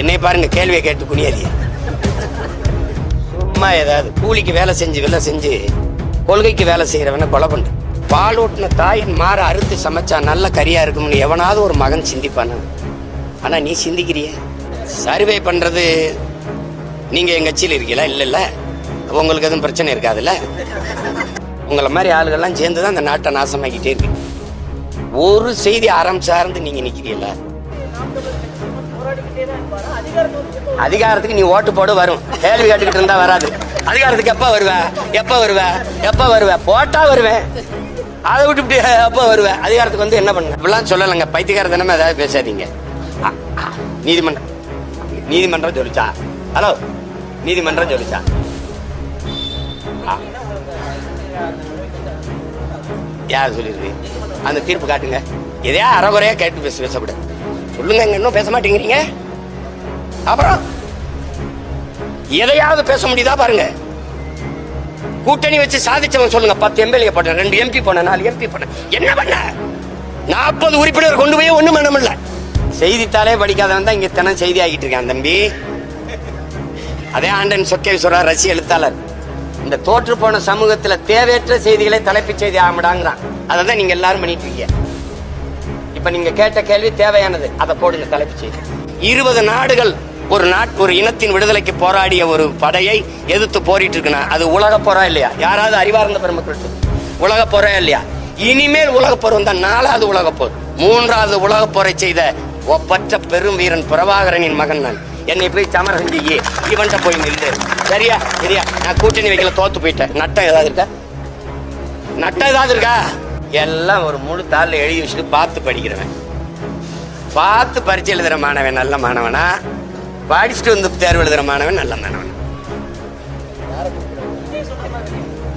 என்னை பாருங்க கேள்வியை கேட்டு குனியாதி சும்மா ஏதாவது கூலிக்கு வேலை செஞ்சு வேலை செஞ்சு கொள்கைக்கு வேலை செய்யறவன கொலை பண்ணு பால் ஊட்டின தாயின் மாற அறுத்து சமைச்சா நல்ல கறியா இருக்கும்னு எவனாவது ஒரு மகன் சிந்திப்பான? ஆனா நீ சிந்திக்கிறிய? சர்வே பண்றது நீங்க எங்க கட்சியில் இருக்கீங்களா? இல்ல இல்ல. உங்களுக்கு எதுவும் பிரச்சனை இருக்காதுல்ல? உங்களை மாதிரி ஆளுகள்லாம் சேர்ந்து தான் அந்த நாட்டை நாசமாக்கிட்டே இருக்கு. ஒரு செய்தி ஆரம்பிச்சார்ந்து நீங்கள் நீங்க நிக்கிறீங்களா? அதிகாரத்துக்கு நீ ஓட்டு போட வரும். கேள்வி கேட்டுக்கிட்டு இருந்தா வராது. அதிகாரத்துக்கு எப்ப வருவ? எப்ப வருவ? எப்ப வருவ? போட்டா வருவேன். அதை விட்டுவிட்டு எப்ப வருவ? அதிகாரத்துக்கு வந்து என்ன பண்ண? இப்படிலாம் சொல்லலைங்க. பைத்தியக்கார தினமே ஏதாவது பேசாதீங்க. நீதிமன்றம் நீதிமன்றம் சொல்லிச்சா? ஹலோ நீதிமன்றம் சொல்லிச்சா? யார் சொல்லிருக்கு? அந்த தீர்ப்பு காட்டுங்க. எதையா அறகுறையா கேட்டு பேச பேசக்கூடாது. சொல்லுங்க இன்னும் பேச மாட்டேங்கிறீங்க. அப்புறம்? எதையாவது பேச முடியுதா பாருங்க. கூட்டணி வச்சு சாதிச்சவன் சொல்லுங்க பத்து எம்எல்ஏ போட்டேன் ரெண்டு எம்பி போன நாலு எம்பி போனேன். என்ன பண்ண? நாற்பது உறுப்பினர் கொண்டு போய் ஒண்ணும் பண்ண முடியல. செய்தித்தாளே படிக்காதவன் தான் இங்க தினம் செய்தி ஆகிட்டு இருக்கான் தம்பி. அதே ஆண்டன் சொக்கேஸ்வரா ரசி எழுத்தாளர். இந்த தோற்று போன சமூகத்துல தேவையற்ற செய்திகளை தலைப்புச் செய்தி ஆமடாங்கிறான் அதை தான் நீங்க எல்லாரும் பண்ணிட்டு இருக்கீங்க. இப்ப நீங்க கேட்ட கேள்வி தேவையானது அதை போடுங்க தலைப்புச் செய்தி. இருபது நாடுகள் ஒரு நாட் ஒரு இனத்தின் விடுதலைக்கு போராடிய ஒரு படையை எதிர்த்து போரிட்டு இருக்குன்னா அது உலக போரா இல்லையா? யாராவது அறிவார்ந்த பெருமக்கள் உலக போரா இல்லையா? இனிமேல் உலக போர் வந்தா நாலாவது உலக போர் மூன்றாவது உலக போரை செய்த ஒப்பற்ற பெரும் வீரன் பிரபாகரனின் மகன் நான். என்னை போய் சமரசம் செய்யி இவன்ட்ட போய் நில்லு. சரியா? சரியா? நான் கூட்டணி வைக்கல தோத்து போயிட்டேன். நட்டம் ஏதாவது இருக்கா? நட்டம் ஏதாவது இருக்கா? எல்லாம் ஒரு முழு தாளில் எழுதி வச்சுட்டு பார்த்து படிக்கிறவன். பார்த்து பரிச்சு எழுதுகிற மாணவன் நல்ல மாணவனா? படிச்சுட்டு வந்து தேர்வு எழுதுற மாணவன் நல்ல மாணவன்.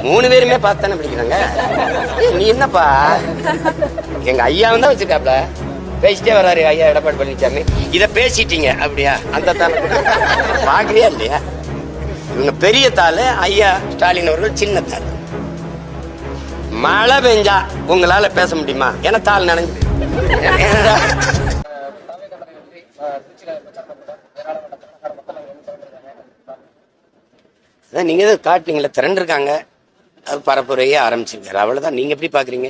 மூணு பேருமே பார்த்து தானே படிக்கிறாங்க நீ என்னப்பா? எங்க ஐயாவும் தான் வச்சிருக்காப்ல? பேசிட்டே வர்றாரு ஐயா எடப்பாடி பழனிசாமி இதை பேசிட்டீங்க அப்படியா? அந்த தாள் பார்க்கலையா இல்லையா? இவங்க பெரிய தாள் ஐயா ஸ்டாலின் அவர்கள் சின்ன தாள். மழை பெஞ்சா உங்களால பேச முடியுமா? ஏன்னா தாள் நனைஞ்சு. அதான் நீங்கள் தான் காட்டுனீங்களே திரண்டிருக்காங்க. அது பரப்புரையே ஆரம்பிச்சிருக்காரு. அவ்வளோதான் நீங்கள் எப்படி பார்க்குறீங்க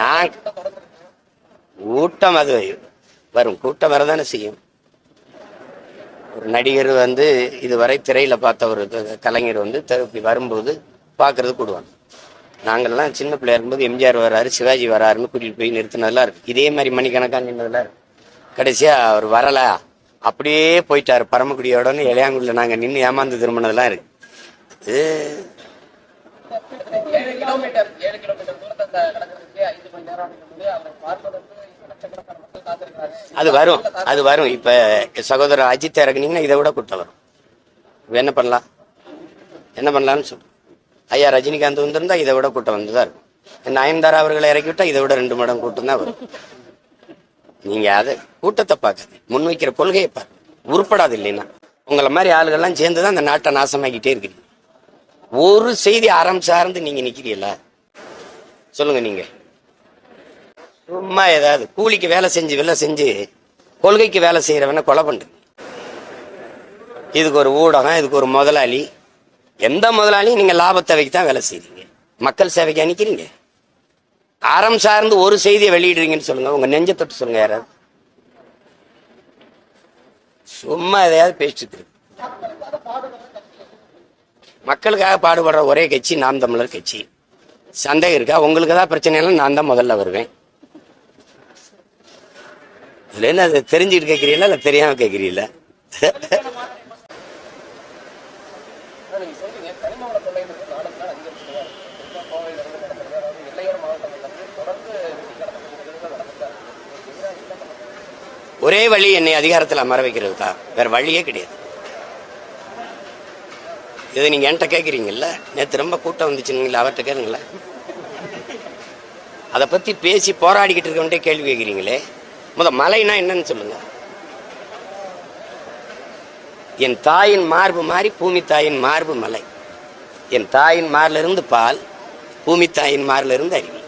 நான் கூட்டம் அது. வரும். கூட்டம் வரதானே செய்யும். ஒரு நடிகர் வந்து இதுவரை திரையில் பார்த்த ஒரு கலைஞர் வந்து இப்படி வரும்போது பார்க்கறது கூடுவாங்க. நாங்கள்லாம் சின்ன பிள்ளையா இருக்கும்போது எம்ஜிஆர் வராரு சிவாஜி வராருன்னு கூட்டிகிட்டு போய் நிறுத்தினதெல்லாம் இருக்கு. இதே மாதிரி மணிக்கணக்காக நின்றதெல்லாம் இருக்கு. கடைசியா அவர் வரலை. அப்படியே போயிட்டாரு பரமக்குடியோடன்னு இளையாங்குடியில் நாங்க நின்று ஏமாந்து திரும்பினதெல்லாம் இருக்கு. இது அது வரும் அது வரும். இப்ப சகோதரர் அஜித் இறக்குனீங்கன்னா இதை விட கூட்டம் வரும். இப்ப என்ன பண்ணலாம்? என்ன பண்ணலாம்னு சொல்லு ஐயா ரஜினிகாந்த் வந்திருந்தா இதை விட கூட்டம் வந்துதான் இருக்கும். நயன்தாரா அவர்களை இறக்கி விட்டா இதை விட ரெண்டு மடம் கூட்டம் தான் வரும். நீங்க அதை கூட்டத்தை பார்க்காது முன்வைக்கிற கொள்கையை பாரு உருப்படாது இல்லைன்னா. உங்களை மாதிரி ஆளுகள்லாம் சேர்ந்து தான் அந்த நாட்டை நாசமாக்கிட்டே இருக்கிறீங்க. ஒரு செய்தி அறம் சார்ந்து நீங்க நிக்கிறீங்களா? சொல்லுங்க நீங்க. சும்மா ஏதாவது கூலிக்கு வேலை செஞ்சு வேலை செஞ்சு கொள்கைக்கு வேலை செய்யறவன கொலை பண்ணு இதுக்கு ஒரு ஊடகம் இதுக்கு ஒரு முதலாளி. எந்த முதலாளியும் நீங்க லாப தேவைக்கு தான் வேலை செய்றீங்க. மக்கள் சேவைக்கு அனுக்கிறீங்க அறம் சார்ந்து ஒரு செய்தியை வெளியிடுறீங்கன்னு சொல்லுங்க. உங்க நெஞ்ச தொட்டு சொல்லுங்க யாராவது. சும்மா எதையாவது பேசிட்டு மக்களுக்காக பாடுபடுற ஒரே கட்சி நாம் தமிழர் கட்சி. சந்தேகம் இருக்கா? உங்களுக்கு எதாவது பிரச்சனை எல்லாம் நான் தான் முதல்ல வருவேன். இதுல என்ன தெரிஞ்சுக்கிட்டு தெரிஞ்சுட்டு கேட்கிறீங்களா இல்ல தெரியாம கேட்கிறீங்களா ஒரே வழி என்னை அதிகாரத்தில் அமர வைக்கிறது தான். வேற வழியே கிடையாது. இதை நீங்க என்கிட்ட கேட்குறீங்கல்ல நேற்று ரொம்ப கூட்டம் வந்துச்சுங்களா அவர்கிட்ட கேளுங்களா அதை பத்தி பேசி போராடிக்கிட்டு இருக்கவன்ட்டே கேள்வி கேட்குறீங்களே முத மலைனா என்னன்னு சொல்லுங்க. என் தாயின் மார்பு மாறி பூமி தாயின் மார்பு மலை. என் தாயின் மார்லிருந்து பால் பூமி தாயின் மார்லிருந்து அறிவு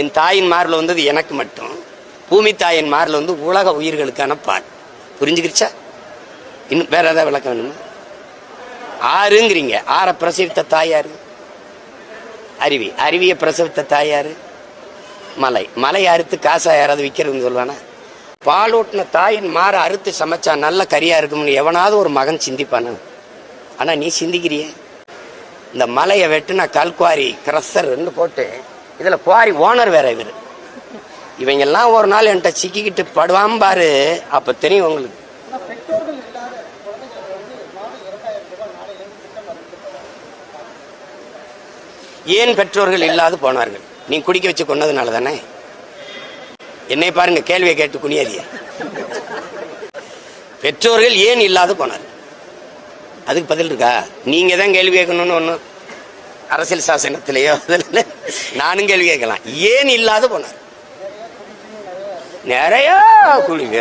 என் தாயின் மார்பில் வந்தது எனக்கு மட்டும். பூமி தாயின் மாரில் வந்து உலக உயிர்களுக்கான பால் புரிஞ்சுக்கிருச்சா? இன்னும் வேற ஏதாவது விளக்கம் வேணுமா? ஆறுங்கிறீங்க. ஆற பிரசவித்த தாயார் அருவி. அருவியை பிரசவித்த தாயார் மலை. மலை அறுத்து காசா யாராவது விற்கிறதுன்னு சொல்லுவானா? பாலூட்டின தாயின் மாற அறுத்து சமைச்சா நல்ல கரியா இருக்கும்னு எவனாவது ஒரு மகன் சிந்திப்பானா? ஆனால் நீ சிந்திக்கிறிய? இந்த மலையை வெட்டுனா கல்குவாரி கிரஸ்ஸர்ன்னு போட்டு இதில் குவாரி ஓனர் வேற இவர். இவங்க எல்லாம் ஒரு நாள் என்கிட்ட சிக்கிக்கிட்டு படுவான் பாரு அப்ப தெரியும் உங்களுக்கு. ஏன் பெற்றோர்கள் இல்லாது போனார்கள்? நீ குடிக்க வச்சு கொன்னதுனால தானே? என்னை பாருங்க கேள்வியை கேட்டு குனியாதிய பெற்றோர்கள் ஏன் இல்லாது போனார் அதுக்கு பதில் இருக்கா? நீங்க தான் கேள்வி கேட்கணும்னு ஒன்றும் அரசியல் சாசனத்திலேயோ நானும் கேள்வி கேட்கலாம். ஏன் இல்லாது போனார் நிறைய குளிங்க.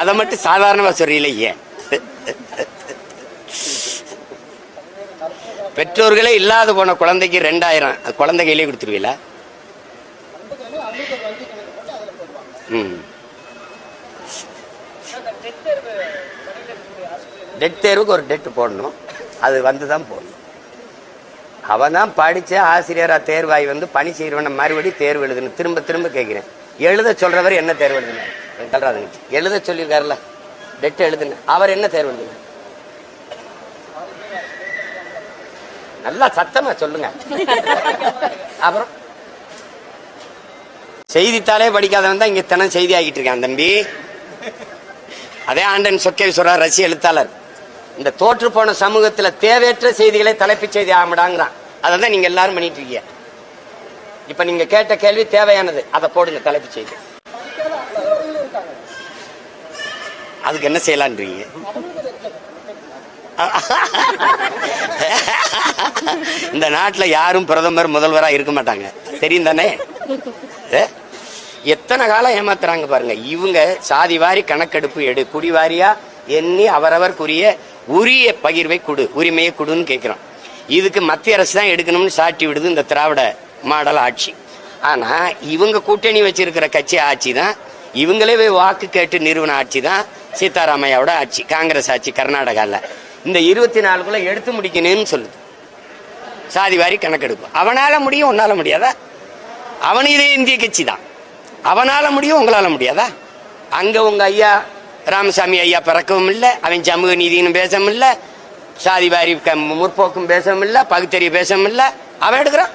அதை மட்டும் சாதாரணமாக சொல்றீங்களே ஏன்? பெற்றோர்களே இல்லாத போன குழந்தைக்கு ரெண்டாயிரம். அது குழந்தை கையிலே கொடுத்துருவீங்களா? ம். டெட் தேர்வுக்கு ஒரு டெட் போடணும். அது வந்து தான் போடணும். அவன் தான் படித்த ஆசிரியராக தேர்வாகி வந்து பணி செய்கிறவன மறுபடி தேர்வு எழுதணும். திரும்ப திரும்ப கேட்குறேன். எழுத சொல்றவர் என்ன தேர்வு எழுதினார் எழுத சொல்லியிருக்காருல்ல. டெட் எழுதுன அவர் என்ன தேர்வு எழுதினார் நல்லா சத்தமா சொல்லுங்க. அப்புறம்? செய்தித்தாளே படிக்காதவன் தான் இங்க தினம் செய்தி ஆகிட்டு இருக்கான் தம்பி. அதே ஆண்டன் சொக்கேவி சொல்றார் ரஷ்ய எழுத்தாளர். இந்த தோற்று போன சமூகத்துல தேவையற்ற செய்திகளை தலைப்புச் செய்தி ஆகமாடாங்கிறான். அதை தான் நீங்க எல்லாரும் பண்ணிட்டு இருக்கீங்க. இப்ப நீங்க கேட்ட கேள்வி தேவையானது. அதை போடுங்க தலைப்பு செய்தி. அதுக்கு என்ன செய்யலான்றீங்க? இந்த நாட்டுல யாரும் பிரதமர் முதல்வரா இருக்க மாட்டாங்க. தெரியும் தானே எத்தனை காலம் ஏமாத்துறாங்க பாருங்க. இவங்க சாதி வாரி கணக்கெடுப்பு எடு. குடி வாரியா எண்ணி அவரவர்க்குரிய உரிய பகிர்வை கொடு. உரிமையை கொடுன்னு கேட்கிறோம் இதுக்கு மத்திய அரசு தான் எடுக்கணும்னு சாட்டி விடுது இந்த திராவிட மாடல் ஆட்சி ஆனால் இவங்க கூட்டணி வச்சிருக்கிற கட்சி ஆட்சி தான் இவங்களே போய் வாக்கு கேட்டு நிறுவன ஆட்சி தான் சீதாராமையாவோட ஆட்சி காங்கிரஸ் ஆட்சி கர்நாடகாவில் இந்த இருபத்தி நாலுக்குள்ளே எடுத்து முடிக்கணும்னு சொல்லுது. சாதி வாரி கணக்கெடுப்பு. அவனால் முடியும் உன்னால் முடியாதா? அவன் இதே இந்திய கட்சி தான் அவனால் முடியும் உங்களால் முடியாதா? அங்கே உங்கள் ஐயா ராமசாமி ஐயா பிறக்கவும் இல்லை அவன் சமூக நீதினு பேசவும் இல்லை சாதி வாரி முற்போக்கும் பேசவும் இல்லை பகுத்தறிவு பேசவும் இல்லை அவன் எடுக்கிறான்.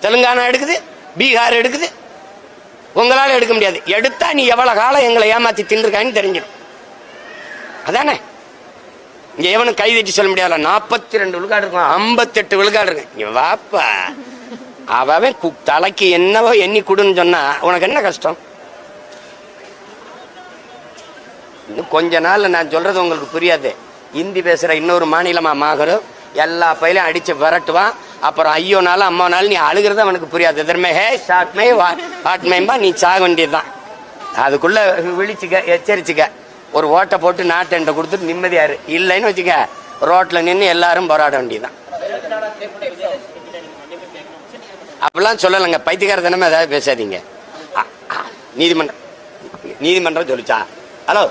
தெலுங்கானா எடுக்குது பீகார் எடுக்குது. உங்களால எடுக்க முடியாது. எடுத்தா நீ எவ்வளவு காலம் எங்களை ஏமாத்தி தின்றுருக்கான்னு தெரிஞ்சிடும். அதானே? இங்க எவனும் கைதட்டி சொல்ல முடியாது நாற்பத்தி ரெண்டு விழுக்காடு இருக்கும். ஐம்பத்தெட்டு விழுக்காடு இருக்கு. இங்க வாப்பா. அவன் கு- தலைக்கு என்னவோ எண்ணி கொடுன்னு சொன்னா உனக்கு என்ன கஷ்டம்? இன்னும் கொஞ்ச நாள்ல நான் சொல்றது உங்களுக்கு புரியாது. இந்தி பேசுற இன்னொரு மாநிலமா மாகரும் எல்லா பயிலையும் அடிச்சு விரட்டுவான். அப்புறம் ஐயோனாலும் அம்மானாலும் நீ அழுகிறது அவனுக்கு புரியாது. எதிர்மே ஹே ஷாட்மே வாட்மேம்பா நீ சாக வேண்டியதுதான். அதுக்குள்ள விழிச்சுக்க எச்சரிச்சுக்க. ஒரு ஓட்டை போட்டு நாட்டை கொடுத்துட்டு நிம்மதியாரு. இல்லைன்னு வச்சுக்க ரோட்டில் நின்று எல்லாரும் போராட வேண்டியதுதான். அப்படிலாம் சொல்லலைங்க. பைத்தியக்கார தினமே ஏதாவது பேசாதீங்க. நீதிமன்றம் நீதிமன்றம் சொல்லிச்சா? ஹலோ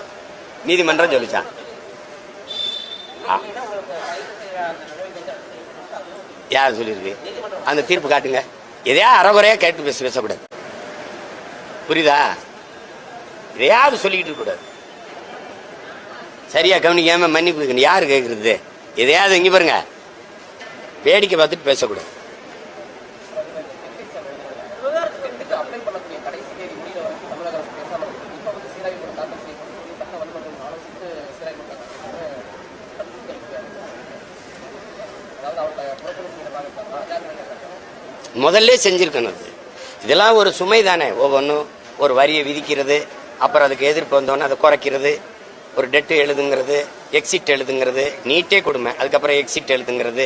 நீதிமன்றம் சொல்லிச்சா? யார் சொல்லியிருக்கு அந்த தீர்ப்பு காட்டுங்க. எதையா அறகுறையாக கேட்டு பேச பேசக்கூடாது. புரியுதா? எதையாவது சொல்லிக்கிட்டு இருக்கக்கூடாது. சரியா கவனிக்காம மன்னிப்பு யார் யாரு எதையாவது இங்க பாருங்க. வேடிக்கை பார்த்துட்டு பேசக்கூடாது. முதல்ல செஞ்சிருக்கணும் அது. இதெல்லாம் ஒரு சுமை தானே. ஒவ்வொன்றும் ஒரு வரியை விதிக்கிறது அப்புறம் அதுக்கு எதிர்ப்பு வந்தோன்னே அதை குறைக்கிறது ஒரு டெட்டு எழுதுங்கிறது எக்ஸிட் எழுதுங்கிறது நீட்டே கொடுமை அதுக்கப்புறம் எக்ஸிட் எழுதுங்கிறது.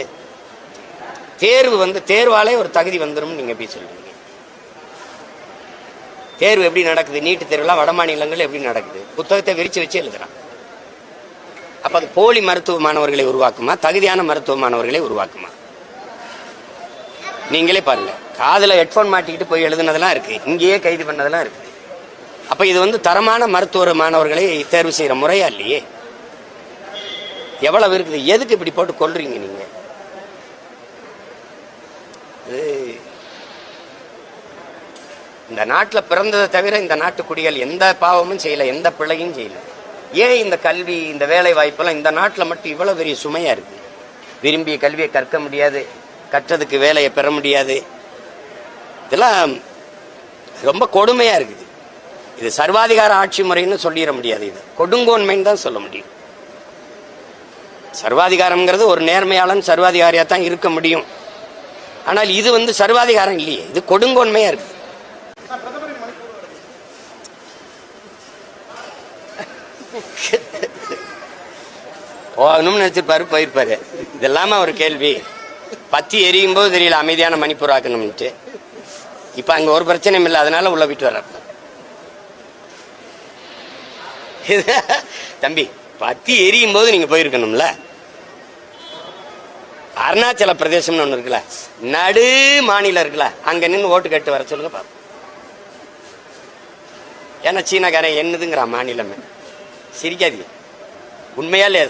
தேர்வு வந்து தேர்வாலே ஒரு தகுதி வந்துடும் நீங்கள் எப்படி சொல்லுவீங்க தேர்வு எப்படி நடக்குது? நீட்டு தேர்வுலாம் வட மாநிலங்கள் எப்படி நடக்குது? புத்தகத்தை விரிச்சு வச்சு எழுதுகிறான் அப்ப அது போலி மருத்துவ மாணவர்களை உருவாக்குமா? தகுதியான மருத்துவ மாணவர்களை உருவாக்குமா? நீங்களே பாருங்க. காதில் ஹெட்ஃபோன் மாட்டிக்கிட்டு போய் எழுதுனதெல்லாம் இருக்கு. இங்கேயே கைது பண்ணதெல்லாம் இருக்கு. அப்ப இது வந்து தரமான மருத்துவ மாணவர்களை தேர்வு செய்யற முறையா இல்லையே? எவ்வளவு இருக்குது? எதுக்கு இப்படி போட்டு கொள்றீங்க நீங்க? இந்த நாட்டில் பிறந்ததை தவிர இந்த நாட்டு குடிகள் எந்த பாவமும் செய்யல எந்த பிழையும் செய்யலை. ஏன் இந்த கல்வி இந்த வேலை வாய்ப்பெல்லாம் இந்த நாட்டில் மட்டும் இவ்வளோ பெரிய சுமையாக இருக்குது விரும்பிய கல்வியை கற்க முடியாது கற்றதுக்கு வேலையை பெற முடியாது. இதெல்லாம் ரொம்ப கொடுமையாக இருக்குது. இது சர்வாதிகார ஆட்சி முறைன்னு சொல்லிட முடியாது இது. கொடுங்கோன்மைன்னு தான் சொல்ல முடியும். சர்வாதிகாரம்ங்கிறது ஒரு நேர்மையாளன் சர்வாதிகாரியாக தான் இருக்க முடியும். ஆனால் இது வந்து சர்வாதிகாரம் இல்லையே. இது கொடுங்கோன்மையாக இருக்குது போகணும்னு நினைச்சிருப்பாரு போயிருப்பாரு. இதெல்லாம ஒரு கேள்வி. பத்தி எரியும் போது தெரியல அமைதியான மணிப்பூர் ஆக்கணும்னுட்டு. இப்போ அங்கே ஒரு பிரச்சனையும் இல்லை அதனால உள்ள விட்டு வர்ற தம்பி பத்தி எரியும் போது நீங்க போயிருக்கணும்ல. அருணாச்சல பிரதேசம்னு ஒண்ணு இருக்குல்ல நடு மாநிலம் இருக்குல்ல அங்க நின்று ஓட்டு கேட்டு வர சொல்லுங்க பாப்போம். ஏன்னா சீனாக்காரன் என்னதுங்கிறான் மாநிலமே. சிரிக்காதீங்க. உண்மையா இல்லையா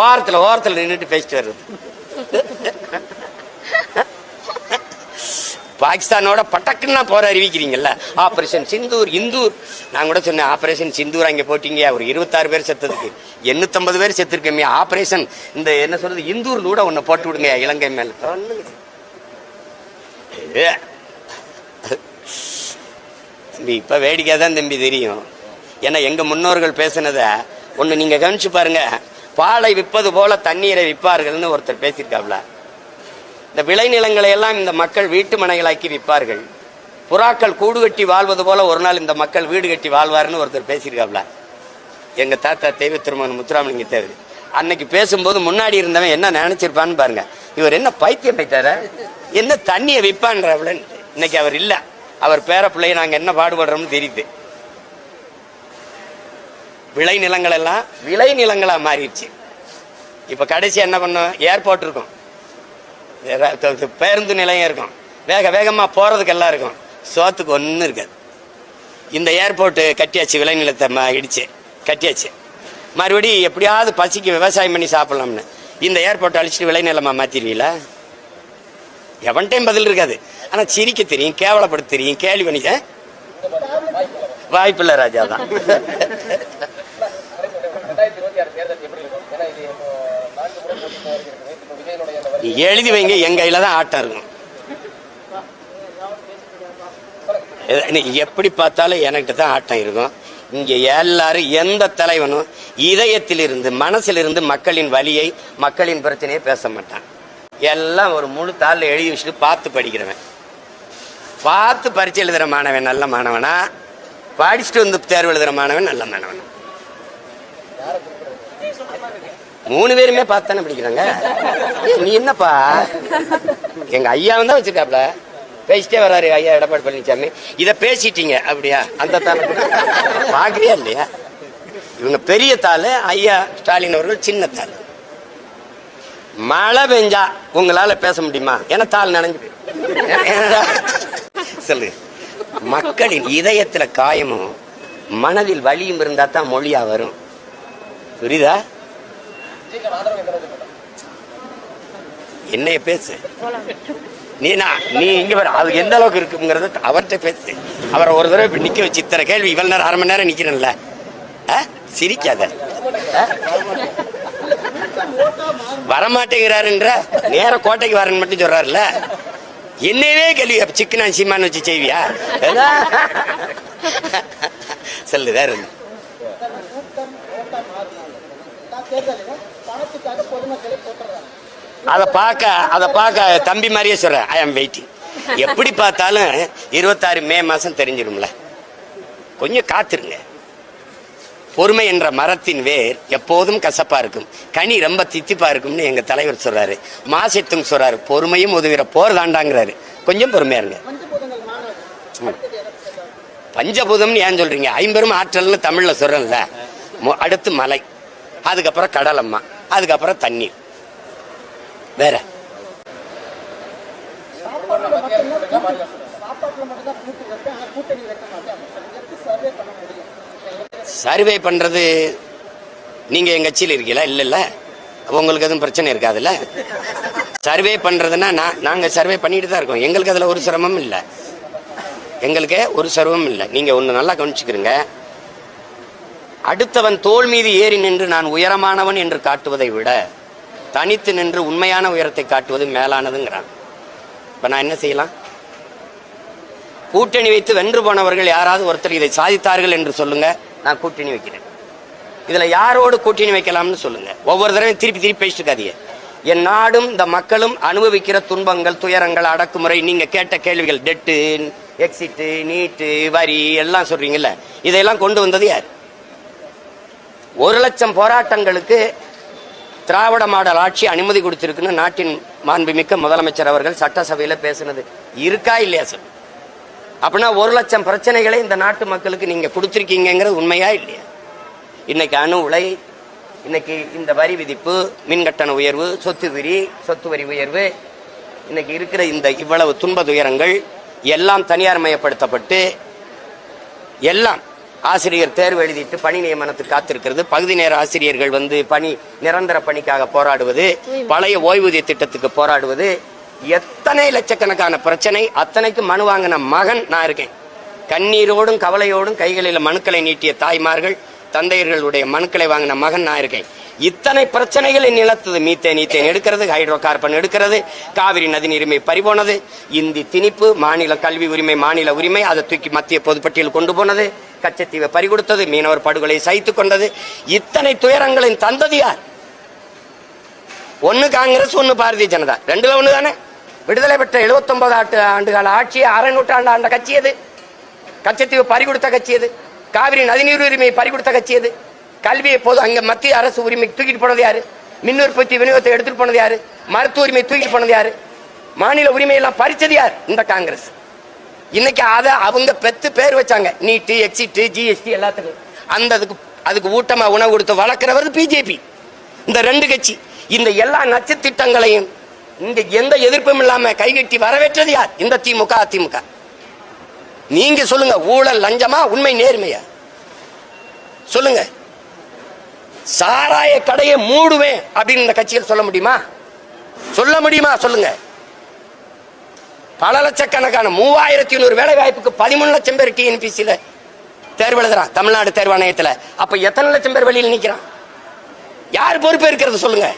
ஓரத்தில் ஓரத்தில் நின்றுட்டு பேசிட்டு வர்றது பாகிஸ்தானோட பட்டக்குன்னா போற அறிவிக்கிறீங்கல்ல? ஆபரேஷன் சிந்தூர் இந்தூர் நான் கூட சொன்னேன் ஆபரேஷன் சிந்தூர் அங்கே போட்டீங்க. ஒரு இருபத்தாறு பேர் செத்ததுக்கு. எண்ணூத்தம்பது பேர் செத்துருக்கமே. ஆபரேஷன் இந்த என்ன சொல்றது இந்தூர் கூட ஒன்னு போட்டு விடுங்க இலங்கை மேல. தம்பி இப்ப வேடிக்கை தான் தம்பி தெரியும். ஏன்னா எங்க முன்னோர்கள் பேசுனத ஒன்று நீங்க கவனிச்சு பாருங்க. பாலை விற்பது போல தண்ணீரை விற்பார்கள்னு ஒருத்தர் பேசியிருக்காப்ல. இந்த விளைநிலங்களை எல்லாம் இந்த மக்கள் வீட்டு மனைகளாக்கி விற்பார்கள். புறாக்கள் கூடு கட்டி வாழ்வது போல ஒரு நாள் இந்த மக்கள் வீடு கட்டி வாழ்வார்னு ஒருத்தர் பேசியிருக்காப்ல. எங்க தாத்தா தெய்வ திருமணம் முத்துராமலிங்க தேவர். அன்னைக்கு பேசும்போது முன்னாடி இருந்தவன் என்ன நினைச்சிருப்பான்னு பாருங்க. இவர் என்ன பைத்தியம் பைத்தார என்ன தண்ணியை விற்பான்றவள இன்னைக்கு அவர் இல்லை. அவர் பேர பிள்ளைய நாங்கள் என்ன பாடுபடுறோம்னு தெரியுது. விளை நிலங்கள் எல்லாம் விளை மாறிடுச்சு. இப்போ கடைசி என்ன பண்ணோம் ஏர்போர்ட் இருக்கும். பேருந்து நிலையம் இருக்கும். வேக வேகமா போறதுக்கு எல்லாம் இருக்கும். சோத்துக்கு ஒன்றும் இருக்காது. இந்த ஏர்போர்ட் கட்டியாச்சு விளைநிலத்தை ம- இடிச்சு கட்டியாச்சு. மறுபடி எப்படியாவது பசிக்கு விவசாயம் பண்ணி சாப்பிடலாம்னு. இந்த ஏர்போர்ட் அழிச்சிட்டு விளைநிலமா மாத்திருவீங்களா எவன்டையும் பதில் இருக்காது. ஆனா சிரிக்க தெரியும் கேவலப்படுத்த தெரியும் கேள்வி பண்ணி வாய்ப்பில்லை ராஜா தான் ரெண்டாயிரத்தி இருபத்தி ஆறு தேர்தல் எப்படி இருக்கும் ஏன்னா இது இப்போ நான்கு முறை போட்டி போகிறது இப்போ விஜயனுடைய அந்த வரி நீ எழுதி வைங்க என் கையில தான் ஆட்டம் இருக்கும். எப்படி பார்த்தாலும் எனக்கிட்ட தான் ஆட்டம் இருக்கும். இங்க எல்லாரும் எந்த தலைவனும் இதயத்திலிருந்து மனசிலிருந்து மக்களின் வலியை மக்களின் பிரச்சனையை பேச மாட்டான். எல்லாம் ஒரு முழு தாளில் எழுதி வச்சுட்டு பார்த்து படிக்கிறவன். பார்த்து பரிச்சை எழுதுற மாணவன் நல்ல மாணவனா? படிச்சுட்டு வந்து தேர்வு எழுதுற மாணவன் நல்ல மாணவனா? மூணு பேருமே பார்த்து தானே பிடிக்கிறாங்க நீ என்னப்பா? எங்க ஐயாவும் தான் வச்சிருக்காப்ல. பேசிட்டே வர்றாரு ஐயா எடப்பாடி பழனிசாமி இதை பேசிட்டீங்க அப்படியா? அந்த தாள் பாக்குறியா இல்லையா? இவங்க பெரிய தாள் ஐயா ஸ்டாலின் அவர்கள் சின்ன தாள். மழை பெஞ்சா உங்களால பேச முடியுமா? ஏன்னா தாள் நனைஞ்சு சொல்லு. மக்களின் இதயத்துல காயமும் மனதில் வலியும் இருந்தா தான் மொழியா வரும். புரியுதா விஜய்க்கு ஆதரவு எந்த அளவுக்கு இருக்கும்? என்னைய பேசு நான் நீ இங்க வர அது எந்த அளவுக்கு இருக்குங்கிறத அவர்கிட்ட பேசு அவரை ஒரு தடவை இப்படி நிக்க வச்சு இத்தனை கேள்வி இவ்வளவு நேரம் அரை மணி நேரம் நிக்கிறேன்ல? சிரிக்காத? வரமாட்டேங்கிறாருன்ற நேர கோட்டைக்கு வரேன்னு மட்டும் சொல்றாருல்ல என்னையவே கேள்வி சிக்கனா சீமான்னு வச்சு செய்வியா? சொல்லு வேற? அதை பார்க்க அதை பார்க்க தம்பி மாதிரியே சொல்றேன். ஐ ஆம் வெயிட்டிங் எப்படி பார்த்தாலும் இருபத்தாறு மே மாசம் தெரிஞ்சிரும்ல. கொஞ்சம் காத்துருங்க. பொறுமை என்ற மரத்தின் வேர் எப்போதும் கசப்பா இருக்கும். கனி ரொம்ப தித்திப்பா இருக்கும்னு எங்க தலைவர் சொல்றாரு. மாசத்தும் சொல்றாரு. பொறுமையும் உதவிற போர் தாண்டாங்கிறாரு. கொஞ்சம் பொறுமையா இருங்க. பஞ்சபூதம்னு ஏன் சொல்றீங்க? ஐம்பெரும் ஆற்றல்னு தமிழ்ல சொல்றேன்ல. மு- அடுத்து மலை. அதுக்கப்புறம் கடலம்மா அதுக்கப்புறம் தண்ணீர். வேற. சர்வே பண்றது நீங்க எங்க கட்சியில் இருக்கீங்களா? இல்ல இல்ல. உங்களுக்கு எதுவும் பிரச்சனை இருக்காதுல்ல? சர்வே பண்றதுன்னா நான் நாங்க சர்வே பண்ணிட்டு தான் இருக்கோம். எங்களுக்கு அதுல ஒரு சிரமம் இல்லை. எங்களுக்கு ஒரு சிரமம் இல்லை. நீங்க ஒன்று நல்லா கவனிச்சுக்கிறீங்க. அடுத்தவன் தோல் மீது ஏறி நின்று நான் உயரமானவன் என்று காட்டுவதை விட தனித்து நின்று உண்மையான உயரத்தை காட்டுவது மேலானதுங்கிறான். இப்போ நான் என்ன செய்யலாம்? கூட்டணி வைத்து வென்று போனவர்கள் யாராவது ஒருத்தர் இதை சாதித்தார்கள் என்று சொல்லுங்க நான் கூட்டணி வைக்கிறேன். இதில் யாரோடு கூட்டணி வைக்கலாம்னு சொல்லுங்க. ஒவ்வொரு தடவையும் திருப்பி திருப்பி பேசிட்டு இருக்காதீங்க என் நாடும் இந்த மக்களும் அனுபவிக்கிற துன்பங்கள் துயரங்கள் அடக்குமுறை நீங்க கேட்ட கேள்விகள் டெட்டு எக்ஸிட்டு நீட்டு வரி எல்லாம் சொல்றீங்கல்ல இதையெல்லாம் கொண்டு வந்தது யார்? ஒரு லட்சம் போராட்டங்களுக்கு திராவிட மாடல் ஆட்சி அனுமதி கொடுத்திருக்குன்னு நாட்டின் மாண்புமிக்க முதலமைச்சர் அவர்கள் சட்டசபையில் பேசுனது. இருக்கா இல்லையா சார்? அப்படின்னா ஒரு லட்சம் பிரச்சனைகளை இந்த நாட்டு மக்களுக்கு நீங்கள் கொடுத்துருக்கீங்கிறது உண்மையா இல்லையா? இன்னைக்கு அணு உலை இன்னைக்கு இந்த வரி விதிப்பு மின் கட்டண உயர்வு சொத்து வரி சொத்து வரி உயர்வு இன்னைக்கு இருக்கிற இந்த இவ்வளவு துன்ப துயரங்கள் எல்லாம் தனியார் மயப்படுத்தப்பட்டு எல்லாம் ஆசிரியர் தேர்வு எழுதிட்டு பணி நியமனத்துக்கு காத்திருக்கிறது. பகுதி நேர ஆசிரியர்கள் வந்து பணி நிரந்தர பணிக்காக போராடுவது பழைய ஓய்வூதிய திட்டத்துக்கு போராடுவது எத்தனை லட்சக்கணக்கான பிரச்சனை அத்தனைக்கு மனு வாங்கின மகன் நான் இருக்கேன். கண்ணீரோடும் கவலையோடும் கைகளில் மனுக்களை நீட்டிய தாய்மார்கள் தந்தையர்களுடைய மனுக்களை வாங்கின மகன் நான் இருக்கேன். இத்தனை பிரச்சனைகளை நிலத்தது மீத்தேன் ஈத்தேன் எடுக்கிறது ஹைட்ரோ கார்பன் எடுக்கிறது காவிரி நதி பறிபோனது இந்தி திணிப்பு மாநில கல்வி உரிமை மாநில உரிமை அதை தூக்கி மத்திய பொதுப்பட்டியல் கொண்டு போனது. கச்சத்தீவை பறிகொடுத்தது மீனவர் படுகொலை சகித்துக் கொண்டது. இத்தனை துயரங்களின் தந்தது யார் ஒன்னு காங்கிரஸ் ஒன்னு பாரதிய ஜனதா. ரெண்டுல ஒண்ணு தானே விடுதலை பெற்ற 79 ஆண்டு ஆண்டுகால ஆட்சி அரை நூற்றாண்டு ஆண்ட கட்சி எது? கச்சத்தீவு பறிகொடுத்த கட்சி எது? காவிரி நதிநீர் உரிமையை பறிகொடுத்த கட்சி எது? கல்வியை எப்போது அங்க மத்திய அரசு உரிமை தூக்கிட்டு போனது யாரு? மின் உற்பத்தி விநியோகத்தை எடுத்துட்டு போனது யாரு? மருத்துவ உரிமை தூக்கிட்டு போனது யாரு? மாநில உரிமை எல்லாம் பறிச்சது யார்? இந்த காங்கிரஸ். இன்னைக்கு அதை அவங்க பெத்து பேர் வச்சாங்க. நீட்டு எக்ஸிட்டு ஜிஎஸ்டி எல்லாத்துக்கும். அந்த அதுக்கு அதுக்கு ஊட்டமாக உணவு கொடுத்து வளர்க்குறவர் பிஜேபி இந்த ரெண்டு கட்சி இந்த எல்லா நச்சு திட்டங்களையும் இங்க எந்த எதிர்ப்பும் இல்லாம கைகட்டி வரவேற்றது யார்? இந்த திமுக அதிமுக. நீங்க சொல்லுங்க ஊழல் லஞ்சமா உண்மை நேர்மையா? சொல்லுங்க. சாராய கடையை மூடுவேன் அப்படின்னு இந்த கட்சிகள் சொல்ல முடியுமா? சொல்ல முடியுமா? சொல்லுங்க. பல லட்சக்கணக்கான மூவாயிரத்தி ஐநூறு வேலை வாய்ப்புக்கு பதிமூணு லட்சம் பேர் டிஎன்பிசியில தேர்வு எழுதுறான் தமிழ்நாடு தேர்வாணையத்தில் அப்ப எத்தனை லட்சம் பேர் வெளியில் நிற்கிறான் யார் பொறுப்பு இருக்கிறது சொல்லுங்க.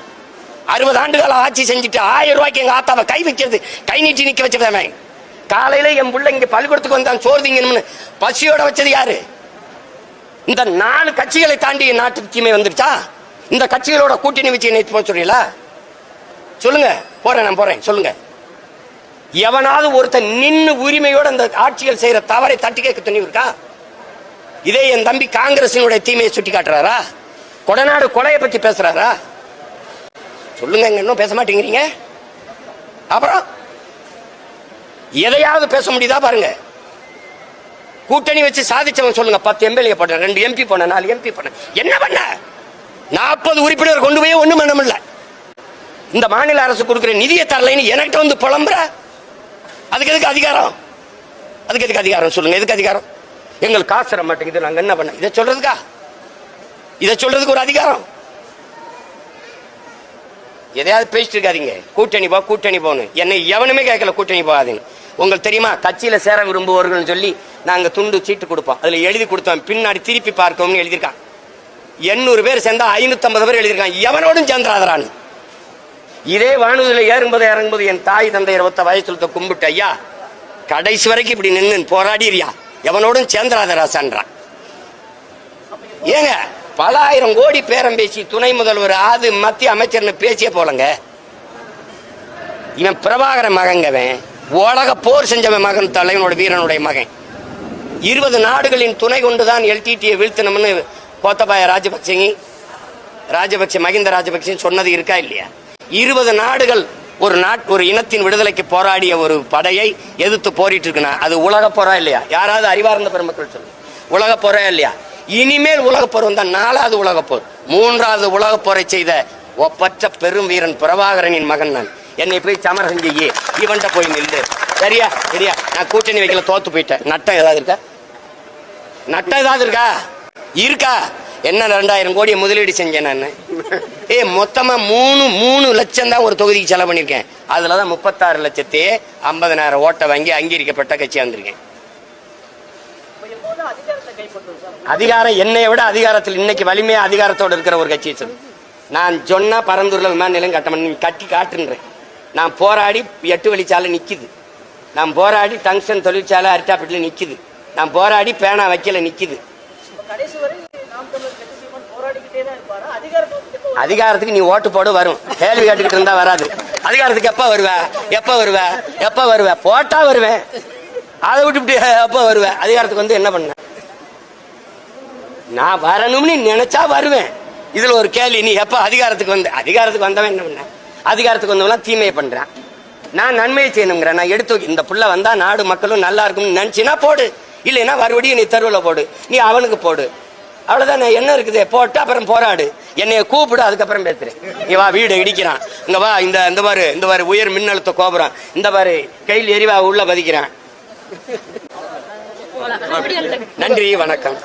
அறுபது ஆண்டுகால ஆட்சி செஞ்சுட்டு ஆயிரம் ரூபாய்க்கு எங்க ஆத்தாவை கை வைக்கிறது கை நீட்டி நிக்க வச்சவன் காலையில என் பிள்ளை இங்க பள்ளிக்கூடத்துக்கு வந்தான் சோறு பசியோட வச்சது யாரு? இந்த நாலு கட்சிகளை தாண்டி நாட்டுக்கு தீமை வந்துருச்சா? இந்த கட்சிகளோட கூட்டணி வச்சு நேற்று போக சொல்றீங்களா? சொல்லுங்க போறேன் நான் போறேன் சொல்லுங்க. எவனாவது ஒருத்தன் நின்று உரிமையோடு அந்த ஆட்சிகள் செய்கிற தவறை தட்டி கேட்க துணிவு இருக்கா? இதே என் தம்பி காங்கிரசினுடைய தீமையை சுட்டி காட்டுறாரா கொடநாடு கொலையை பற்றி பேசுகிறாரா சொல்லுங்க இங்க இன்னும் பேச மாட்டேங்கிறீங்க. அப்புறம் எதையாவது பேச முடியுதா பாருங்க. கூட்டணி வச்சு சாதிச்சவன் சொல்லுங்க பத்து எம்எல்ஏ போட்டேன் ரெண்டு எம்பி போனேன் நாலு எம்பி போனேன் என்ன பண்ண? நாற்பது உறுப்பினர் கொண்டு போய் ஒன்றும் பண்ண முடியல. இந்த மாநில அரசு கொடுக்குற நிதியை தரலைன்னு எனக்கிட்ட வந்து புலம்புற? அதுக்கு எதுக்கு அதிகாரம்? அதுக்கு எதுக்கு அதிகாரம் சொல்லுங்க எதுக்கு அதிகாரம்? எங்களுக்கு காசு தர மாட்டேங்குது நாங்க என்ன பண்ண இதை சொல்றதுக்கா? இதை சொல்றதுக்கு ஒரு அதிகாரம். எதையாவது பேசிட்டு இருக்காதீங்க. கூட்டணி போ கூட்டணி போன்னு. என்னை எவனுமே கேட்கல கூட்டணி போகாதீங்க உங்களுக்கு தெரியுமா கட்சியில சேர விரும்புவர்கள் சொல்லி நாங்க துண்டு சீட்டு கொடுப்போம். அதுல எழுதி கொடுத்தோம் பின்னாடி திருப்பி பார்க்கணும்னு எழுதியிருக்கான். எண்ணூறு பேர் சேர்ந்தா ஐநூத்தி பேர் எழுதியிருக்கான். எவனோடும் சேர்ந்துராதரான்னு இதே வானூதியில் ஏறும்போது இறங்கும்போது என் தாய் தந்தை ஒத்த வயசுல கும்பிட்டு ஐயா கடைசி வரைக்கும் இப்படி நின்று போராடிறியா எவனோடும் சேர்ந்துராதராசான்றான் ஏங்க பல ஆயிரம் கோடி பேரம் பேசி துணை முதல்வர் ஆது மத்திய அமைச்சர்னு பேசியே போலங்க. இவன் பிரபாகர மகங்கவன் உலக போர் செஞ்சவன் மகன் தலைவனோட வீரனுடைய மகன். இருபது நாடுகளின் துணை கொண்டுதான் எல்டிடியை வீழ்த்தணும்னு கோத்தபாய ராஜபக்சே ராஜபக்ச மகிந்த ராஜபக்சே சொன்னது இருக்கா இல்லையா? இருபது நாடுகள் ஒரு நாட் ஒரு இனத்தின் விடுதலைக்கு போராடிய ஒரு படையை எதிர்த்து போரிட்டு இருக்குன்னா அது உலக போரா இல்லையா? யாராவது அறிவார்ந்த பெருமக்கள் சொல்லு உலக போரா இல்லையா? இனிமேல் உலக போர் வந்தா நாலாவது உலக போர் மூன்றாவது உலக போரை செய்த ஒப்பற்ற பெரும் வீரன் பிரபாகரனின் மகன் நான். என்னை போய் சமரசம் செய்யி இவன்ட்ட போய் நின்று சரியா? சரியா? நான் கூட்டணி வைக்கல தோத்து போயிட்டேன். நட்டம் ஏதாவது இருக்கா? நட்டம் ஏதாவது இருக்கா? இருக்கா. என்ன ரெண்டாயிரம் கோடியை முதலீடு செஞ்சேன் நான். ஏ மொத்தமாக மூணு மூணு லட்சம் தான் ஒரு தொகுதிக்கு செலவு பண்ணியிருக்கேன். அதில் தான் முப்பத்தாறு லட்சத்தி ஐம்பதனாயிரம் ஓட்டை வாங்கி அங்கீகரிக்கப்பட்ட கட்சியாக வந்திருக்கேன் அதிகாரம் என்னை விட அதிகாரத்தில் இன்னைக்கு வலிமையாக அதிகாரத்தோடு இருக்கிற ஒரு கட்சியை சொல்லு. நான் சொன்னால் பரந்தூரில் விமான நிலையம் கட்ட பண்ணி கட்டி காட்டுன்றேன். நான் போராடி எட்டு வழிச்சாலை நிற்கிது நான் போராடி டங்ஷன் தொழிற்சாலை அரிட்டாப்பட்டில் நிற்கிது நான் போராடி பேனா வைக்கல நிற்கிது இப்ப கடைசி வரை நாம் தமிழர் கட்சி சீமான் போராடிக்கிட்டே தான் இருப்பாரா அதிகாரத்தை வந்து எப்போ அதிகாரத்துக்கு நீ ஓட்டு போட வரும். கேள்வி கேட்டுக்கிட்டு இருந்தா வராது. அதிகாரத்துக்கு எப்ப வருவ? எப்ப வருவ? எப்ப வருவ? போட்டா வருவேன். அதை விட்டுவிட்டு எப்ப வருவ? அதிகாரத்துக்கு வந்து என்ன பண்ண? நான் வரணும்னு நினைச்சா வருவேன். இதுல ஒரு கேள்வி நீ எப்ப அதிகாரத்துக்கு வந்த அதிகாரத்துக்கு வந்தவன் என்ன பண்ண? அதிகாரத்துக்கு வந்தவெல்லாம் தீமையை பண்றான். நான் நன்மையை செய்யணுங்கிறேன். நான் எடுத்து இந்த புள்ள வந்தா நாடு மக்களும் நல்லா இருக்கும்னு நினைச்சினா போடு. இல்லைன்னா மறுபடியும் நீ தெருவில் போடு. நீ அவனுக்கு போடு. அவ்வளவுதான் நான் என்ன இருக்குது? போட்டு அப்புறம் போராடு. என்னைய கூப்பிடு அதுக்கப்புறம் பேசுறேன். நீ வா வீடு இடிக்கிறான். இங்க வா இந்த இந்த பாரு இந்த பாரு உயர் மின்னழுத்த கோபுரம். இந்த பாரு கையில் எரிவா உள்ள பதிக்கிறான். நன்றி வணக்கம்.